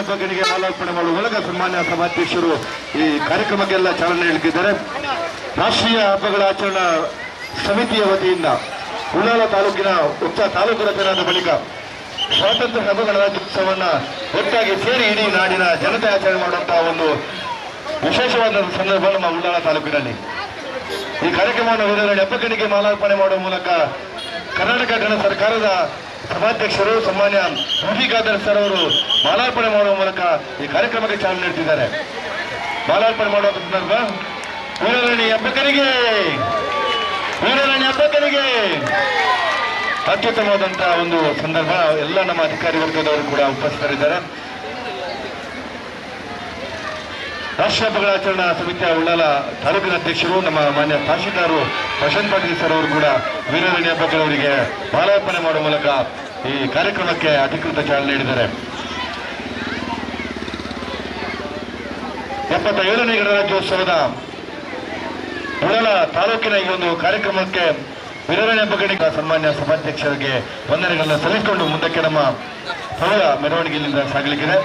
ಹಬ್ಬಗಳಿಗೆ ಮಾಲಾರ್ಪಣೆ ಮಾಡುವ ಮೂಲಕ ಸನ್ಮಾನ್ಯ ಸಭಾಧ್ಯಕ್ಷರು ಈ ಕಾರ್ಯಕ್ರಮಕ್ಕೆಲ್ಲ ಚಾಲನೆ ನೀಡುತ್ತಿದ್ದಾರೆ ರಾಷ್ಟ್ರೀಯ ಹಬ್ಬಗಳ ಆಚರಣಾ ಸಮಿತಿಯ ವತಿಯಿಂದ ಉಳ್ಳಾಲ ತಾಲೂಕಿನ ಉತ್ತ ತಾಲೂಕು ರಚನಾದ ಬಳಿಕ ಸ್ವಾತಂತ್ರ್ಯ ಹಬ್ಬಗಳ ಗಣರಾಜ್ಯೋತ್ಸವವನ್ನು ಒಟ್ಟಾಗಿ ಸೇರಿ ಇಡೀ ನಾಡಿನ ಜನತೆ ಆಚರಣೆ ಮಾಡುವಂತಹ ಒಂದು ವಿಶೇಷವಾದ ಸಂದರ್ಭ ನಮ್ಮ ಉಳ್ಳಾಲ ತಾಲೂಕಿನಲ್ಲಿ. ಈ ಕಾರ್ಯಕ್ರಮವನ್ನು ವಿರೋಧಿ ಹಬ್ಬಗಳಿಗೆ ಮಾಲಾರ್ಪಣೆ ಮಾಡುವ ಮೂಲಕ ಕರ್ನಾಟಕ ಗಣ ಸರ್ಕಾರದ ಸಭಾಧ್ಯಕ್ಷರು, ಸನ್ಮಾನ್ಯ ಯುಟಿ ಖಾದರ್ ಸರ್ ಅವರು ಮಾಲಾರ್ಪಣೆ ಮಾಡುವ ಮೂಲಕ ಈ ಕಾರ್ಯಕ್ರಮಕ್ಕೆ ಚಾಲನೆ ನೀಡುತ್ತಿದ್ದಾರೆ. ಮಾಲಾರ್ಪಣೆ ಮಾಡುವ ಸಂದರ್ಭ. ವೀರರಾಣಿ ಹಬ್ಬಕರಿಗೆ ವೀರರಾಣಿ ಹಬ್ಬಕರಿಗೆ ಅತ್ಯುತ್ತಮವಾದಂತಹ ಒಂದು ಸಂದರ್ಭ. ಎಲ್ಲ ನಮ್ಮ ಅಧಿಕಾರಿ ವರ್ಗದವರು ಕೂಡ ಉಪಸ್ಥಿತರಿದ್ದಾರೆ. ರಾಷ್ಟ್ರೀಯ ಹಬ್ಬಗಳ ಆಚರಣಾ ಸಮಿತಿಯ ಉಳ್ಳಾಲ ತಾಲೂಕಿನ ಅಧ್ಯಕ್ಷರು, ನಮ್ಮ ಮಾನ್ಯ ತಹಶೀಲ್ದಾರು ಪ್ರಶಾಂತ್ ಪಾಟೀಲ್ ಸರ್ ಅವರು ಕೂಡ ವೀರರಣಿ ಹಬ್ಬಗಳವರಿಗೆ ಮಾಲಾರ್ಪಣೆ ಮಾಡುವ ಮೂಲಕ ಈ ಕಾರ್ಯಕ್ರಮಕ್ಕೆ ಅಧಿಕೃತ ಚಾಲನೆ ನೀಡಿದ್ದಾರೆ. ಎಪ್ಪತ್ತ ಏಳನೇ ಗಣರಾಜ್ಯೋತ್ಸವದ ಉಳ್ಳಾಲ ತಾಲೂಕಿನ ಈ ಒಂದು ಕಾರ್ಯಕ್ರಮಕ್ಕೆ ವೀರರಣಿ ಹಬ್ಬಗಳಿಗೆ ಸನ್ಮಾನ್ಯ ಸಭಾಧ್ಯಕ್ಷರಿಗೆ ವಂದನೆಗಳನ್ನು ಸಲ್ಲಿಸಿಕೊಂಡು ಮುಂದಕ್ಕೆ ನಮ್ಮ ಸಭೆಯ ಮೆರವಣಿಗೆಯಿಂದ ಸಾಗಲಿಕ್ಕಿದೆ.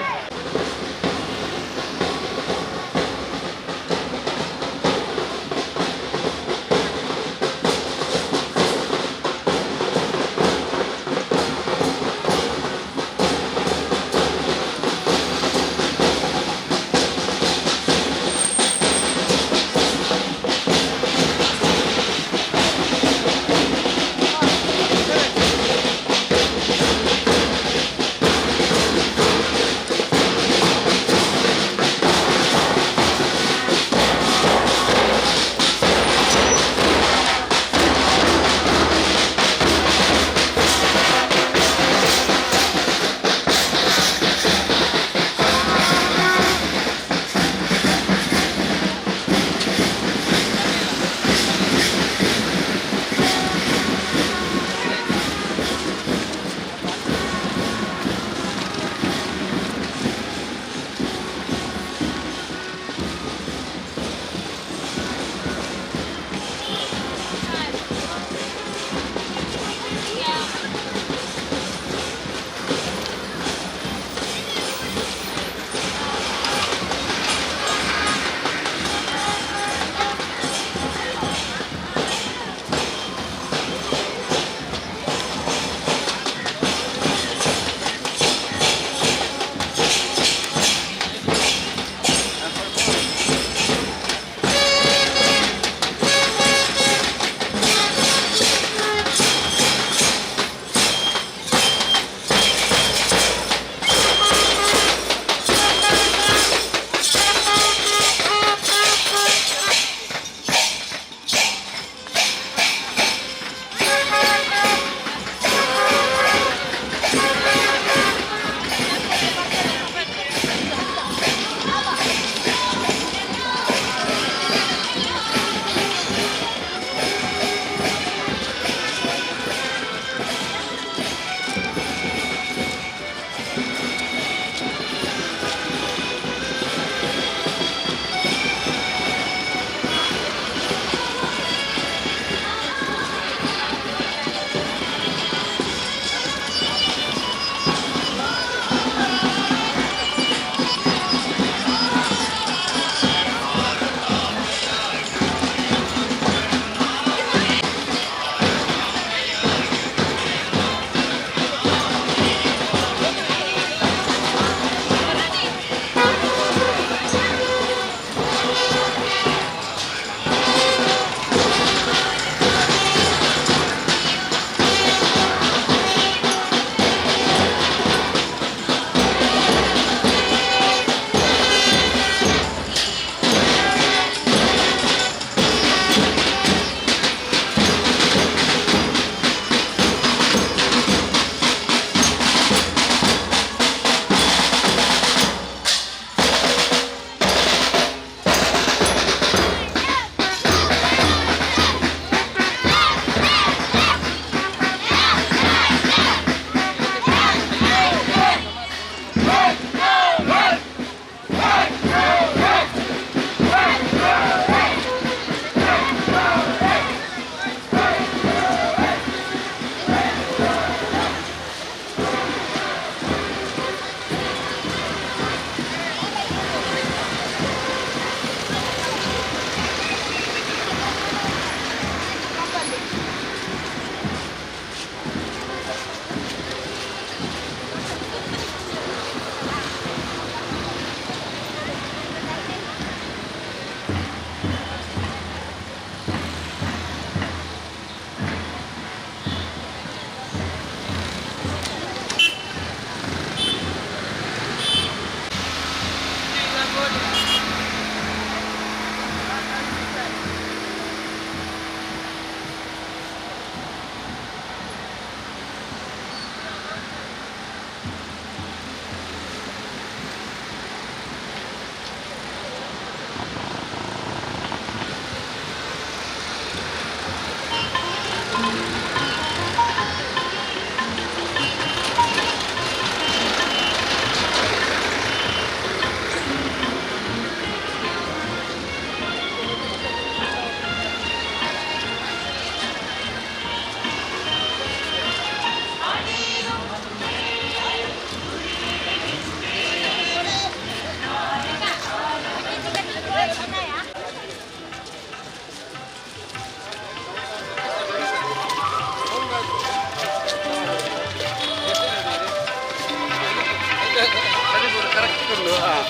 ಈಗಾಗಲೇ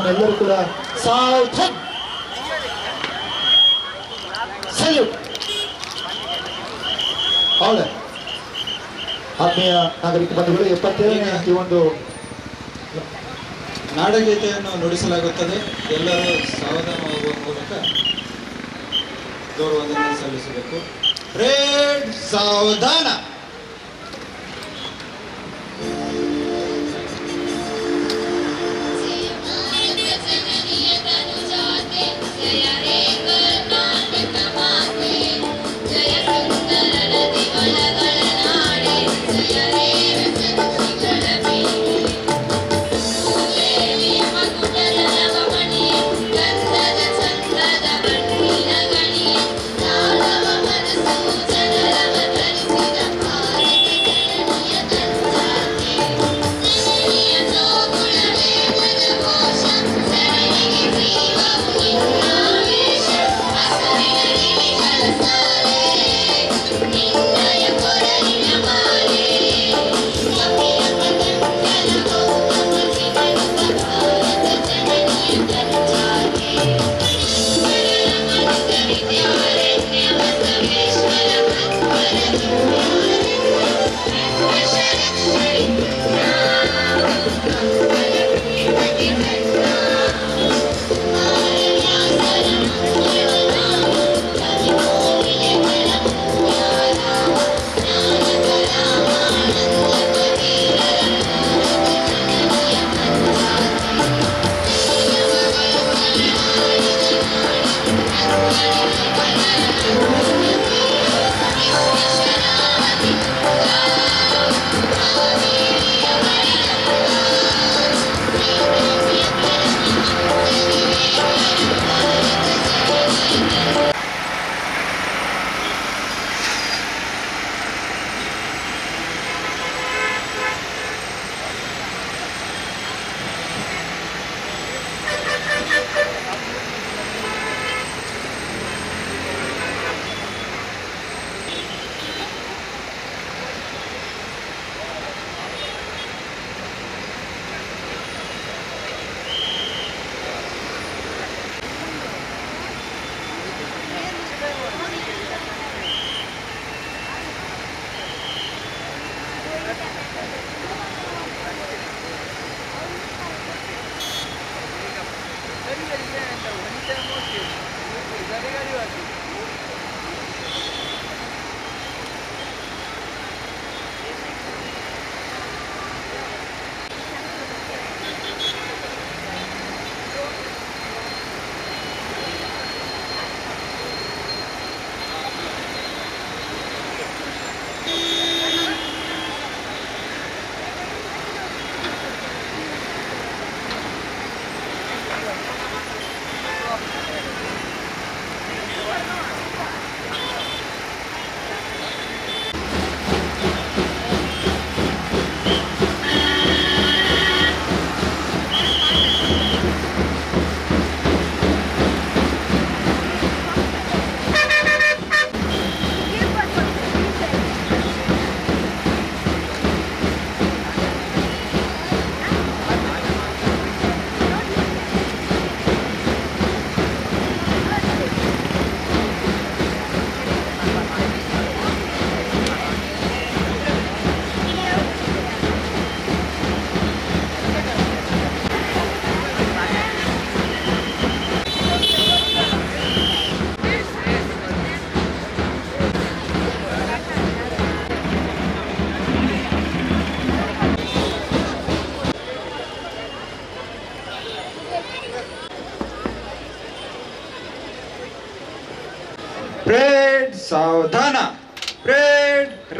ತಮ್ಮೆಲ್ಲರೂ ಕೂಡ ಸಾವಧಾನ್ ಸಲ್ಯೂಟ್ ಅವಳೆ ಆತ್ಮೀಯ ನಾಗರಿಕ ಬಂಧುಗಳು, ಎಪ್ಪತ್ತೇಳನೇ ಈ ಒಂದು ನಾಡಗೀತೆಯನ್ನು ನುಡಿಸಲಾಗುತ್ತದೆ. ಎಲ್ಲರೂ ಸಾವಧಾನವಾಗುವ ಮೂಲಕ ಗೌರವವನ್ನು ಸಲ್ಲಿಸಬೇಕು. ಸಾವಧಾನ.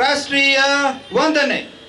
ರಾಷ್ಟ್ರೀಯ ವಂದನೆ.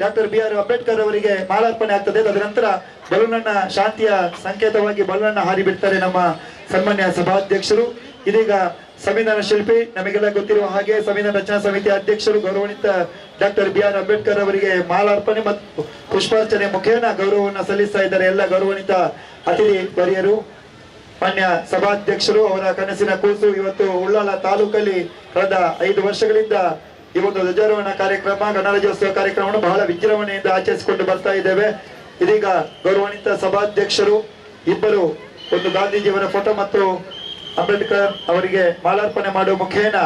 ಡಾಕ್ಟರ್ ಬಿ ಆರ್ ಅಂಬೇಡ್ಕರ್ ಅವರಿಗೆ ಮಾಲಾರ್ಪಣೆ ಆಗ್ತದೆ. ತದನಂತರ ಬಲೂನನ್ನ ಶಾಂತಿಯ ಸಂಕೇತವಾಗಿ ಬಲೂನನ್ನ ಹಾರಿ ಬಿಡ್ತಾರೆ ನಮ್ಮ ಸನ್ಮಾನ್ಯ ಸಭಾಧ್ಯಕ್ಷರು. ಇದೀಗ ಸಂವಿಧಾನ ಶಿಲ್ಪಿ, ನಮಗೆಲ್ಲ ಗೊತ್ತಿರುವ ಹಾಗೆ ಸಂವಿಧಾನ ರಚನಾ ಸಮಿತಿ ಅಧ್ಯಕ್ಷರು, ಗೌರವಾನ್ವಿತ ಡಾಕ್ಟರ್ ಬಿ ಆರ್ ಅಂಬೇಡ್ಕರ್ ಅವರಿಗೆ ಮಾಲಾರ್ಪಣೆ ಮತ್ತು ಪುಷ್ಪಾರ್ಚನೆ ಮುಖೇನ ಗೌರವವನ್ನು ಸಲ್ಲಿಸ್ತಾ ಇದ್ದಾರೆ ಎಲ್ಲ ಗೌರವಾನ್ವಿತ ಅತಿಥಿ ವರಿಯರು. ಮಾನ್ಯ ಸಭಾಧ್ಯಕ್ಷರು, ಅವರ ಕನಸಿನ ಕೂಸು ಇವತ್ತು ಉಳ್ಳಾಲ ತಾಲೂಕಲ್ಲಿ ಕಳೆದ ಐದು ವರ್ಷಗಳಿಂದ ಈ ಒಂದು ಧ್ವಜಾರೋಹಣ ಕಾರ್ಯಕ್ರಮ, ಗಣರಾಜ್ಯೋತ್ಸವ ಕಾರ್ಯಕ್ರಮವನ್ನು ಬಹಳ ವಿಜೃಂಭಣೆಯಿಂದ ಆಚರಿಸಿಕೊಂಡು ಬರ್ತಾ ಇದ್ದೇವೆ. ಇದೀಗ ಗೌರವಾನ್ವಿತ ಸಭಾಧ್ಯಕ್ಷರು, ಇಬ್ಬರು ಒಂದು ಗಾಂಧೀಜಿಯವರ ಫೋಟೋ ಮತ್ತು ಅಂಬೇಡ್ಕರ್ ಅವರಿಗೆ ಮಾಲಾರ್ಪಣೆ ಮಾಡುವ ಮುಖೇನ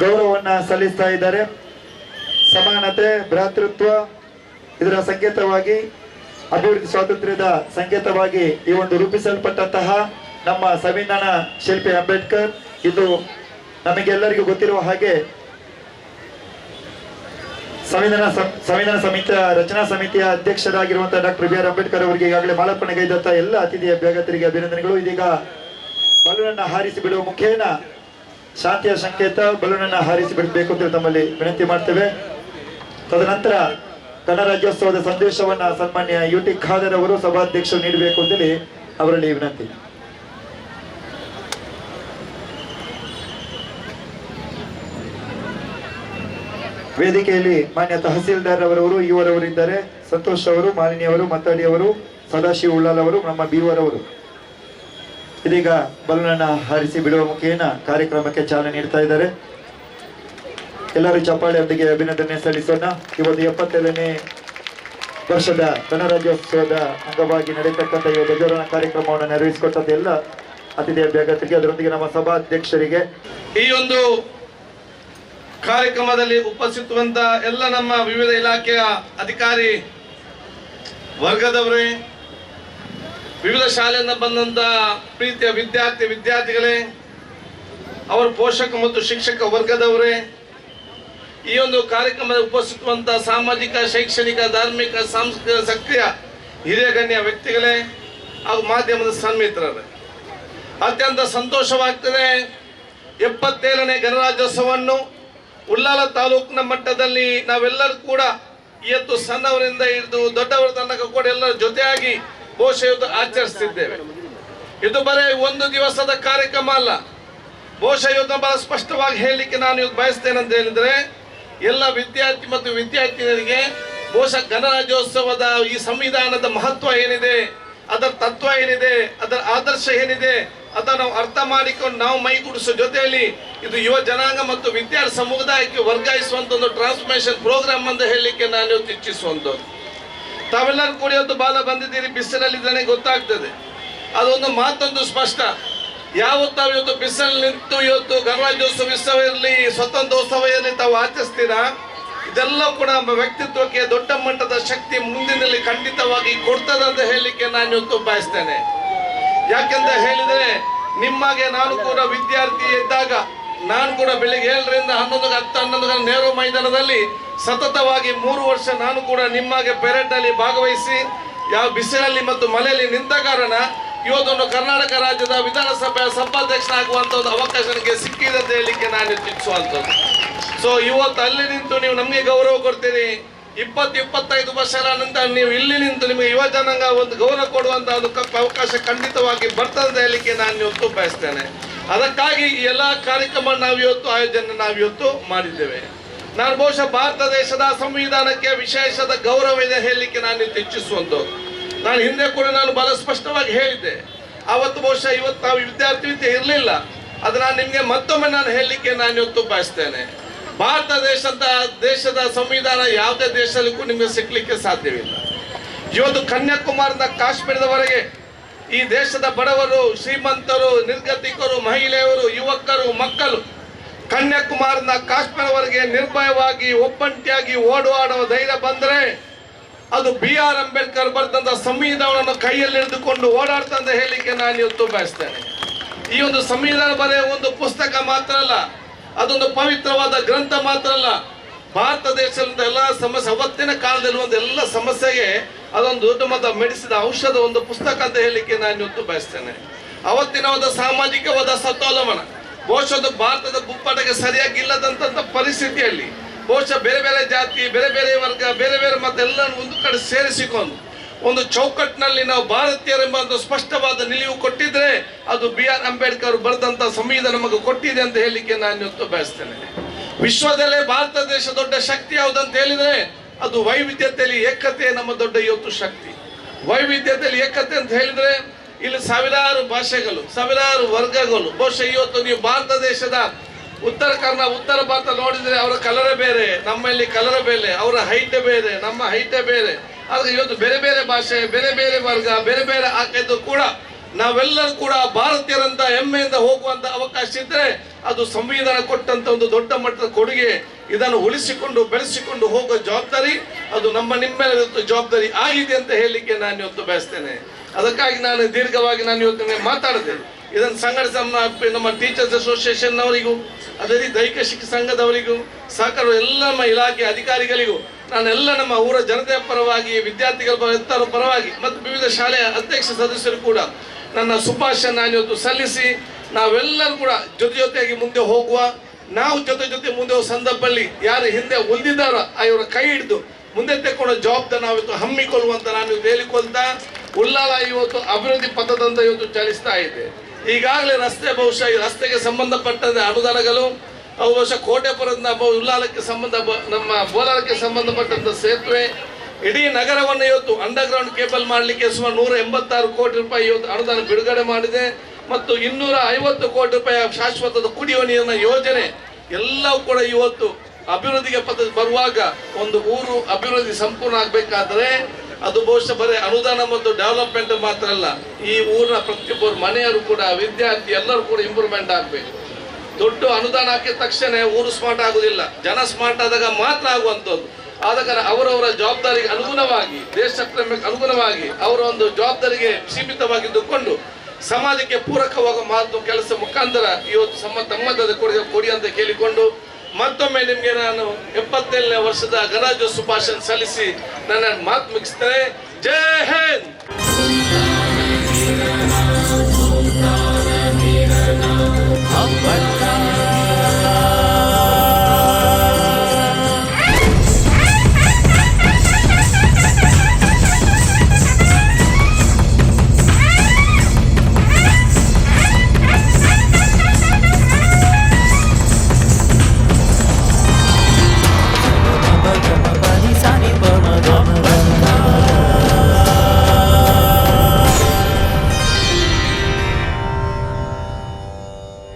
ಗೌರವವನ್ನ ಸಲ್ಲಿಸ್ತಾ ಇದ್ದಾರೆ. ಸಮಾನತೆ, ಭ್ರಾತೃತ್ವ, ಇದರ ಸಂಕೇತವಾಗಿ, ಅಭಿವೃದ್ಧಿ ಸ್ವಾತಂತ್ರ್ಯದ ಸಂಕೇತವಾಗಿ ಈ ಒಂದು ರೂಪಿಸಲ್ಪಟ್ಟಂತಹ ನಮ್ಮ ಸಂವಿಧಾನ ಶಿಲ್ಪಿ ಅಂಬೇಡ್ಕರ್, ಇದು ನಮಗೆಲ್ಲರಿಗೂ ಗೊತ್ತಿರುವ ಹಾಗೆ ಸಂವಿಧಾನ ಸಂವಿಧಾನ ಸಮಿತಿಯ ರಚನಾ ಸಮಿತಿಯ ಅಧ್ಯಕ್ಷರಾಗಿರುವಂತಹ ಡಾಕ್ಟರ್ ಬಿ ಆರ್ ಅಂಬೇಡ್ಕರ್ ಅವರಿಗೆ ಈಗಾಗಲೇ ಮಾಲಾರ್ಪಣೆಗೈದಂತಹ ಎಲ್ಲ ಅತಿಥಿ ಬೇಗತರಿಗೆ ಅಭಿನಂದನೆಗಳು. ಇದೀಗ ಬಲೂನನ್ನ ಹಾರಿಸಿ ಬಿಡುವ ಮುಖೇನ ಶಾಂತಿಯ ಸಂಕೇತ ಬಲೂನನ್ನ ಹಾರಿಸಿ ಬಿಡಬೇಕು ಅಂತ ತಮ್ಮಲ್ಲಿ ವಿನಂತಿ ಮಾಡ್ತೇವೆ. ತದನಂತರ ಗಣರಾಜ್ಯೋತ್ಸವದ ಸಂದೇಶವನ್ನ ಸನ್ಮಾನ್ಯ ಯು ಟಿ ಖಾದರ್ ಅವರು ಸಭಾಧ್ಯಕ್ಷರು ನೀಡಬೇಕು ಅಂತೇಳಿ ಅವರಲ್ಲಿ ವಿನಂತಿ. ವೇದಿಕೆಯಲ್ಲಿ ಮಾನ್ಯ ತಹಸೀಲ್ದಾರ್ ಅವರವರು ಇವರವರಿದ್ದಾರೆ ಸಂತೋಷ್ ಅವರು, ಮಾಲಿನಿ ಅವರು ಮತ್ತಡಿ ಅವರು, ಸದಾಶಿವ ಉಳ್ಳಾಲ್ ಅವರು, ನಮ್ಮ ಬೀವರವರು ಇದೀಗ ಬಲೂನನ್ನ ಹಾರಿಸಿ ಬಿಡುವ ಮುಖೇನ ಕಾರ್ಯಕ್ರಮಕ್ಕೆ ಚಾಲನೆ ನೀಡ್ತಾ ಇದ್ದಾರೆ. ಎಲ್ಲರೂ ಚಪ್ಪಾಳೆಯೊಂದಿಗೆ ಅಭಿನಂದನೆ ಸಲ್ಲಿಸೋಣ. ಇವತ್ತು ಎಪ್ಪತ್ತೇಳನೇ ವರ್ಷದ ಗಣರಾಜ್ಯೋತ್ಸವದ ಅಂಗವಾಗಿ ನಡೆಯತಕ್ಕಂಥ ಈ ಧ್ವಜಾರೋಹಣ ಕಾರ್ಯಕ್ರಮವನ್ನು ನೆರವೇರಿಸಿಕೊಟ್ಟದ್ದೆಲ್ಲ ಅತಿಥಿ ಅಭ್ಯರ್ಥಿಗೆ, ಅದರೊಂದಿಗೆ ನಮ್ಮ ಸಭಾಧ್ಯಕ್ಷರಿಗೆ. ಈ ಒಂದು ಕಾರ್ಯಕ್ರಮದಲ್ಲಿ ಉಪಸ್ಥಿತವಂತ ಎಲ್ಲ ನಮ್ಮ ವಿವಿಧ ಇಲಾಖೆಯ ಅಧಿಕಾರಿ ವರ್ಗದವರೇ, ವಿವಿಧ ಶಾಲೆಯಿಂದ ಬಂದಂತ ಪ್ರೀತಿಯ ವಿದ್ಯಾರ್ಥಿ ವಿದ್ಯಾರ್ಥಿಗಳೇ, ಅವರ ಪೋಷಕ ಮತ್ತು ಶಿಕ್ಷಕ ವರ್ಗದವರೇ, ಈ ಒಂದು ಕಾರ್ಯಕ್ರಮದ ಉಪಸ್ಥಿತವಂತ ಸಾಮಾಜಿಕ, ಶೈಕ್ಷಣಿಕ, ಧಾರ್ಮಿಕ, ಸಾಂಸ್ಕೃತಿಕ, ಸಕ್ರಿಯ ಹಿರಿಯ ಗಣ್ಯ ವ್ಯಕ್ತಿಗಳೇ ಹಾಗೂ ಮಾಧ್ಯಮದ ಸನ್ಮಿತ್ರರೇ. ಅತ್ಯಂತ ಸಂತೋಷವಾಗ್ತದೆ ಎಪ್ಪತ್ತೇಳನೇ ಗಣರಾಜ್ಯೋತ್ಸವವನ್ನು ಉಳ್ಳಾಲ ತಾಲೂಕಿನ ಮಟ್ಟದಲ್ಲಿ ನಾವೆಲ್ಲರೂ ಕೂಡ ಇವತ್ತು ಸಣ್ಣವರಿಂದ ಹಿಡಿದು ದೊಡ್ಡವರ ತನಕ ಕೂಡ ಎಲ್ಲರ ಜೊತೆಯಾಗಿ ಬಹುಶಃ ಇವತ್ತು ಆಚರಿಸ್ತಿದ್ದೇವೆ. ಇದು ಬರೀ ಒಂದು ದಿವಸದ ಕಾರ್ಯಕ್ರಮ ಅಲ್ಲ. ಬಹುಶಃ ಇವತ್ತು ಬಹಳ ಸ್ಪಷ್ಟವಾಗಿ ಹೇಳಲಿಕ್ಕೆ ನಾನು ಇವತ್ತು ಬಯಸ್ತೇನೆ ಅಂತ ಹೇಳಿದ್ರೆ, ಎಲ್ಲ ವಿದ್ಯಾರ್ಥಿ ಮತ್ತು ವಿದ್ಯಾರ್ಥಿನಿಯರಿಗೆ ಬಹುಶಃ ಗಣರಾಜ್ಯೋತ್ಸವದ ಈ ಸಂವಿಧಾನದ ಮಹತ್ವ ಏನಿದೆ, ಅದರ ತತ್ವ ಏನಿದೆ, ಅದರ ಆದರ್ಶ ಏನಿದೆ ಅದನ್ನು ನಾವು ಅರ್ಥ ಮಾಡಿಕೊಂಡು ನಾವು ಮೈಗೂಡಿಸೋ ಜೊತೆಯಲ್ಲಿ ಇದು ಯುವ ಜನಾಂಗ ಮತ್ತು ವಿದ್ಯಾರ್ಥಿ ಸಮುದಾಯಕ್ಕೆ ವರ್ಗಾಯಿಸುವಂತ ಒಂದು ಟ್ರಾನ್ಸ್ಫಾರ್ಮೇಶನ್ ಪ್ರೋಗ್ರಾಮ್ ಅಂತ ಹೇಳಲಿಕ್ಕೆ ನಾನು ಇಚ್ಛಿಸುವಂಥದ್ದು. ತಾವೆಲ್ಲರೂ ಕೂಡ ಇವತ್ತು ಬಾಲ ಬಂದಿದ್ದೀರಿ, ಬಿಸಿಲಲ್ಲಿ ನನಗೆ ಗೊತ್ತಾಗ್ತದೆ. ಅದೊಂದು ಮಾತೊಂದು ಸ್ಪಷ್ಟ. ಯಾವತ್ತಾವ ತಾವು ಇವತ್ತು ಬಿಸಿಲು ನಿಂತು ಇವತ್ತು ಗಣರಾಜ್ಯೋತ್ಸವ ಉತ್ಸವ ಇರಲಿ ಸ್ವತಂತ್ರೋತ್ಸವ ಇರಲಿ, ತಾವು ಆಚರಿಸ್ತೀರಾ? ಇದೆಲ್ಲ ಕೂಡ ನಮ್ಮ ವ್ಯಕ್ತಿತ್ವಕ್ಕೆ ದೊಡ್ಡ ಮಟ್ಟದ ಶಕ್ತಿ ಮುಂದಿನಲ್ಲಿ ಖಂಡಿತವಾಗಿ ಕೊಡ್ತದೆ ಅಂತ ಹೇಳಲಿಕ್ಕೆ ನಾನು ಇವತ್ತು ಬಯಸ್ತೇನೆ ಯಾಕೆಂತ ಹೇಳಿದ್ರೆ ನಿಮಗೆ ನಾನು ಕೂಡ ವಿದ್ಯಾರ್ಥಿ ಇದ್ದಾಗ ನಾನು ಕೂಡ ಬೆಳಿಗ್ಗೆ ಏಳರಿಂದ ಹನ್ನೊಂದು ಹತ್ತು ಹನ್ನೊಂದು ನೆಹರು ಮೈದಾನದಲ್ಲಿ ಸತತವಾಗಿ ಮೂರು ವರ್ಷ ನಾನು ಕೂಡ ನಿಮ್ಮಗೆ ಪೆರೇಡ್ನಲ್ಲಿ ಭಾಗವಹಿಸಿ, ಯಾವ ಬಿಸಿಲಲ್ಲಿ ಮತ್ತು ಮಳೆಯಲ್ಲಿ ನಿಂತ ಕಾರಣ ಇವತ್ತೊಂದು ಕರ್ನಾಟಕ ರಾಜ್ಯದ ವಿಧಾನಸಭೆಯ ಸಭಾಧ್ಯಕ್ಷನಾಗುವಂತ ಒಂದು ಅವಕಾಶ ನನಗೆ ಸಿಕ್ಕಿದೆ ಅಂತ ಹೇಳಲಿಕ್ಕೆ ನಾನು ಇಚ್ಛಿಸುವಂಥದ್ದು ಸೊ ಇವತ್ತು ಅಲ್ಲಿ ನಿಂತು ನೀವು ನಮಗೆ ಗೌರವ ಕೊಡ್ತೀರಿ ಇಪ್ಪತ್ತು ಇಪ್ಪತ್ತೈದು ವರ್ಷಗಳ ನಂತರ ನೀವು ಇಲ್ಲಿ ನಿಂತು ನಿಮಗೆ ಯುವ ಜನಾಂಗ ಒಂದು ಗೌರವ ಕೊಡುವಂತ ಒಂದು ಕ- ಅವಕಾಶ ಖಂಡಿತವಾಗಿ ಬರ್ತದೆ ಹೇಳಲಿಕ್ಕೆ ನಾನು ಇವತ್ತು ಬಯಸ್ತೇನೆ. ಅದಕ್ಕಾಗಿ ಈ ಎಲ್ಲ ಕಾರ್ಯಕ್ರಮ ನಾವು ಇವತ್ತು ಆಯೋಜನೆ ನಾವು ಇವತ್ತು ಮಾಡಿದ್ದೇವೆ. ನಾನು ಬಹುಶಃ ಭಾರತ ದೇಶದ ಸಂವಿಧಾನಕ್ಕೆ ವಿಶೇಷದ ಗೌರವ ಇದೆ ಹೇಳಲಿಕ್ಕೆ ನಾನು ಇವತ್ತು ನಾನು ಹಿಂದೆ ಕೂಡ ನಾನು ಬಹಳ ಸ್ಪಷ್ಟವಾಗಿ ಹೇಳಿದ್ದೆ. ಅವತ್ತು ಬಹುಶಃ ಇವತ್ತು ನಾವು ವಿದ್ಯಾರ್ಥಿ ವಿದ್ಯೆ ಇರಲಿಲ್ಲ. ಅದು ನಾನು ನಿಮಗೆ ಮತ್ತೊಮ್ಮೆ ನಾನು ಹೇಳಲಿಕ್ಕೆ ನಾನು ಇವತ್ತು ಬಯಸ್ತೇನೆ. ಭಾರತ ದೇಶದ ದೇಶದ ಸಂವಿಧಾನ ಯಾವುದೇ ದೇಶದಲ್ಲೂ ನಿಮಗೆ ಸಿಗ್ಲಿಕ್ಕೆ ಸಾಧ್ಯವಿಲ್ಲ. ಇವತ್ತು ಕನ್ಯಾಕುಮಾರಿಂದ ಕಾಶ್ಮೀರದವರೆಗೆ ಈ ದೇಶದ ಬಡವರು, ಶ್ರೀಮಂತರು, ನಿರ್ಗತಿಕರು, ಮಹಿಳೆಯರು, ಯುವಕರು, ಮಕ್ಕಳು ಕನ್ಯಾಕುಮಾರಿಂದ ಕಾಶ್ಮೀರವರೆಗೆ ನಿರ್ಭಯವಾಗಿ, ಒಬ್ಬಂಟಿಯಾಗಿ ಓಡಾಡುವ ಧೈರ್ಯ ಬಂದರೆ ಅದು ಬಿ ಆರ್ ಅಂಬೇಡ್ಕರ್ ಬರೆದಂತ ಸಂವಿಧಾನವನ್ನು ಕೈಯಲ್ಲಿ ಹಿಡಿದುಕೊಂಡು ಓಡಾಡ್ತಂತ ಹೇಳಲಿಕ್ಕೆ ನಾನು ಇವತ್ತು ಬಯಸ್ತೇನೆ. ಈ ಒಂದು ಸಂವಿಧಾನ ಬರೆಯ ಒಂದು ಪುಸ್ತಕ ಮಾತ್ರ ಅಲ್ಲ ಅದೊಂದು ಪವಿತ್ರವಾದ ಗ್ರಂಥ ಮಾತ್ರ ಅಲ್ಲ. ಭಾರತ ದೇಶದ ಎಲ್ಲ ಸಮಸ್ಯೆ, ಅವತ್ತಿನ ಕಾಲದಲ್ಲಿ ಒಂದು ಎಲ್ಲ ಸಮಸ್ಯೆಗೆ ಅದೊಂದು ದೊಡ್ಡ ಮೆಡಿಸಿದ ಔಷಧ ಒಂದು ಪುಸ್ತಕ ಅಂತ ಹೇಳಲಿಕ್ಕೆ ನಾನು ಇವತ್ತು ಬಯಸ್ತೇನೆ. ಅವತ್ತಿನ ಒಂದು ಸಾಮಾಜಿಕವಾದ ಸತ್ವಲಂಬನ ಬಹುಶಃ ಭಾರತದ ಬುಪ್ಪಾಟಕ್ಕೆ ಸರಿಯಾಗಿ ಇಲ್ಲದಂತ ಪರಿಸ್ಥಿತಿಯಲ್ಲಿ, ಬಹುಶಃ ಬೇರೆ ಬೇರೆ ಜಾತಿ, ಬೇರೆ ಬೇರೆ ವರ್ಗ, ಬೇರೆ ಬೇರೆ ಮತ್ತೆಲ್ಲ ಒಂದು ಕಡೆ ಸೇರಿಸಿಕೊಂಡು ಒಂದು ಚೌಕಟ್ಟಿನಲ್ಲಿ ನಾವು ಭಾರತೀಯರೆಂಬ ಒಂದು ಸ್ಪಷ್ಟವಾದ ನಿಲುವು ಕೊಟ್ಟಿದ್ರೆ ಅದು ಬಿ ಆರ್ ಅಂಬೇಡ್ಕರ್ ಬರೆದಂತ ಸಂವಿಧಾನ ನಮಗೆ ಕೊಟ್ಟಿದೆ ಅಂತ ಹೇಳಲಿಕ್ಕೆ ನಾನು ಇವತ್ತು ಬಯಸ್ತೇನೆ. ವಿಶ್ವದಲ್ಲೇ ಭಾರತ ದೇಶ ದೊಡ್ಡ ಶಕ್ತಿ ಯಾವುದಂತ ಹೇಳಿದ್ರೆ ಅದು ವೈವಿಧ್ಯತೆಯಲ್ಲಿ ಏಕತೆ ನಮ್ಮ ದೊಡ್ಡ ಇವತ್ತು ಶಕ್ತಿ. ವೈವಿಧ್ಯತೆಯಲ್ಲಿ ಏಕತೆ ಅಂತ ಹೇಳಿದ್ರೆ ಇಲ್ಲಿ ಸಾವಿರಾರು ಭಾಷೆಗಳು, ಸಾವಿರಾರು ವರ್ಗಗಳು. ಬಹುಶಃ ಇವತ್ತು ನೀವು ಭಾರತ ದೇಶದ ಉತ್ತರ ಕರ್ನಾ, ಉತ್ತರ ಭಾರತ ನೋಡಿದ್ರೆ ಅವರ ಕಲರೇ ಬೇರೆ, ನಮ್ಮಲ್ಲಿ ಕಲರ ಬೇರೆ, ಅವರ ಹೈಟ್ ಬೇರೆ, ನಮ್ಮ ಹೈಟೇ ಬೇರೆ. ಆದ್ರೆ ಇವತ್ತು ಬೇರೆ ಬೇರೆ ಭಾಷೆ, ಬೇರೆ ಬೇರೆ ವರ್ಗ, ಬೇರೆ ಬೇರೆ ಆಕೆದ್ದು ಕೂಡ ನಾವೆಲ್ಲರೂ ಕೂಡ ಭಾರತೀಯರಂತ ಹೆಮ್ಮೆಯಿಂದ ಹೋಗುವಂತ ಅವಕಾಶ ಇದ್ರೆ ಅದು ಸಂವಿಧಾನ ಕೊಟ್ಟಂತ ಒಂದು ದೊಡ್ಡ ಮಟ್ಟದ ಕೊಡುಗೆ ಇದನ್ನು ಉಳಿಸಿಕೊಂಡು, ಬೆಳೆಸಿಕೊಂಡು ಹೋಗೋ ಜವಾಬ್ದಾರಿ ಅದು ನಮ್ಮ ನಿಮ್ಮ ಇವತ್ತು ಜವಾಬ್ದಾರಿ ಆಗಿದೆ ಅಂತ ಹೇಳಲಿಕ್ಕೆ ನಾನು ಇವತ್ತು ಬಯಸ್ತೇನೆ. ಅದಕ್ಕಾಗಿ ನಾನು ದೀರ್ಘವಾಗಿ ನಾನು ಇವತ್ತು ಮಾತಾಡಿದೆ. ಇದನ್ನು ಸಂಘಟಿಸ ನಮ್ಮ ಟೀಚರ್ಸ್ ಅಸೋಸಿಯೇಷನ್ ಅವರಿಗೂ ಅದೇ ರೀತಿ ದೈಹಿಕ ಶಿಕ್ಷಣ ಸಂಘದವರಿಗೂ, ಸಹಕಾರ ಎಲ್ಲ ನಮ್ಮ ಇಲಾಖೆ ಅಧಿಕಾರಿಗಳಿಗೂ ನಾನೆಲ್ಲ ನಮ್ಮ ಊರ ಜನತೆಯ ಪರವಾಗಿ, ವಿದ್ಯಾರ್ಥಿಗಳ ಪರ ಪರವಾಗಿ ಮತ್ತು ವಿವಿಧ ಶಾಲೆಯ ಅಧ್ಯಕ್ಷ ಸದಸ್ಯರು ಕೂಡ ನನ್ನ ಶುಭಾಶಯ ನಾನು ಸಲ್ಲಿಸಿ ನಾವೆಲ್ಲರೂ ಕೂಡ ಜೊತೆ ಜೊತೆಯಾಗಿ ಮುಂದೆ ಹೋಗುವ, ನಾವು ಜೊತೆ ಜೊತೆ ಮುಂದೆ ಹೋಗುವ ಸಂದರ್ಭದಲ್ಲಿ ಯಾರು ಹಿಂದೆ ಉಳಿದಿದ್ದಾರೋ ಇವರ ಕೈ ಹಿಡಿದು ಮುಂದೆ ತೆಕ್ಕೊಳ್ಳೋ ಜವಾಬ್ದಾರಿ ನಾವು ಇವತ್ತು ಹಮ್ಮಿಕೊಳ್ಳುವಂತ ನಾನು ಹೇಳಿಕೊಳ್ತಾ ಉಲ್ಲಾಲ ಇವತ್ತು ಅಭಿವೃದ್ಧಿ ಪಥದಂತ ಇವತ್ತು ಚಲಿಸ್ತಾ ಇದೆ. ಈಗಾಗಲೇ ರಸ್ತೆ ಬಹುಶಃ ರಸ್ತೆಗೆ ಸಂಬಂಧಪಟ್ಟಂತೆ ಅನುದಾನಗಳು ಅವು ವರ್ಷ ಕೋಟೆಪುರದಿಂದ ಬ- ಉಲ್ಲಾಲಕ್ಕೆ ಸಂಬಂಧ ನಮ್ಮ ಬೋಲಾಲಕ್ಕೆ ಸಂಬಂಧಪಟ್ಟಂತ ಸೇತುವೆ ಇಡೀ ನಗರವನ್ನು ಇವತ್ತು ಅಂಡರ್ಗ್ರೌಂಡ್ ಕೇಬಲ್ ಮಾಡಲಿಕ್ಕೆ ಸುಮಾರು ನೂರ ಎಂಬತ್ತಾರು ಕೋಟಿ ರೂಪಾಯಿ ಇವತ್ತು ಅನುದಾನ ಬಿಡುಗಡೆ ಮಾಡಿದೆ. ಮತ್ತು ಇನ್ನೂರ ಐವತ್ತು ಕೋಟಿ ರೂಪಾಯಿ ಶಾಶ್ವತದ ಕುಡಿಯುವ ನೀರಿನ ಯೋಜನೆ ಎಲ್ಲವೂ ಕೂಡ ಇವತ್ತು ಅಭಿವೃದ್ಧಿಗೆ ಪದ್ಧತಿ ಬರುವಾಗ ಒಂದು ಊರು ಅಭಿವೃದ್ಧಿ ಸಂಪೂರ್ಣ ಆಗಬೇಕಾದ್ರೆ ಅದು ಬಹುಶಃ ಬರೀ ಅನುದಾನ ಮತ್ತು ಡೆವಲಪ್ಮೆಂಟ್ ಮಾತ್ರ ಅಲ್ಲ, ಈ ಊರಿನ ಪ್ರತಿಯೊಬ್ಬರು ಮನೆಯವರು ಕೂಡ, ವಿದ್ಯಾರ್ಥಿ ಎಲ್ಲರೂ ಕೂಡ ಇಂಪ್ರೂವ್ಮೆಂಟ್ ಆಗಬೇಕು. ದೊಡ್ಡ ಅನುದಾನ ಹಾಕಿದ ತಕ್ಷಣ ಊರು ಸ್ಮಾರ್ಟ್ ಆಗುದಿಲ್ಲ. ಜನ ಸ್ಮಾರ್ಟ್ ಆದಾಗ ಮಾತ್ರ ಆಗುವಂಥದ್ದು. ಆದ ಕಾರಣ ಅವರವರ ಜವಾಬ್ದಾರಿಗೆ ಅನುಗುಣವಾಗಿ ದೇಶ ಅನುಗುಣವಾಗಿ ಅವರ ಒಂದು ಜವಾಬ್ದಾರಿಗೆ ಸೀಮಿತವಾಗಿದ್ದುಕೊಂಡು ಸಮಾಜಕ್ಕೆ ಪೂರಕವಾಗುವ ಮಾತು ಕೆಲಸ ಮುಖಾಂತರ ಇವತ್ತು ಸಮ ತಮ್ಮದಾದ ಕೊಡುಗೆ ಕೊಡಿ ಅಂತ ಕೇಳಿಕೊಂಡು ಮತ್ತೊಮ್ಮೆ ನಿಮಗೆ ನಾನು ಎಪ್ಪತ್ತೇಳನೇ ವರ್ಷದ ಗಣರಾಜ್ಯೋತ್ಸವ ಭಾಷಣ ಸಲ್ಲಿಸಿ ನನ್ನ ಮಾತು ಮುಗಿಸ್ತೇನೆ. ಜೈ ಹಿಂದ್!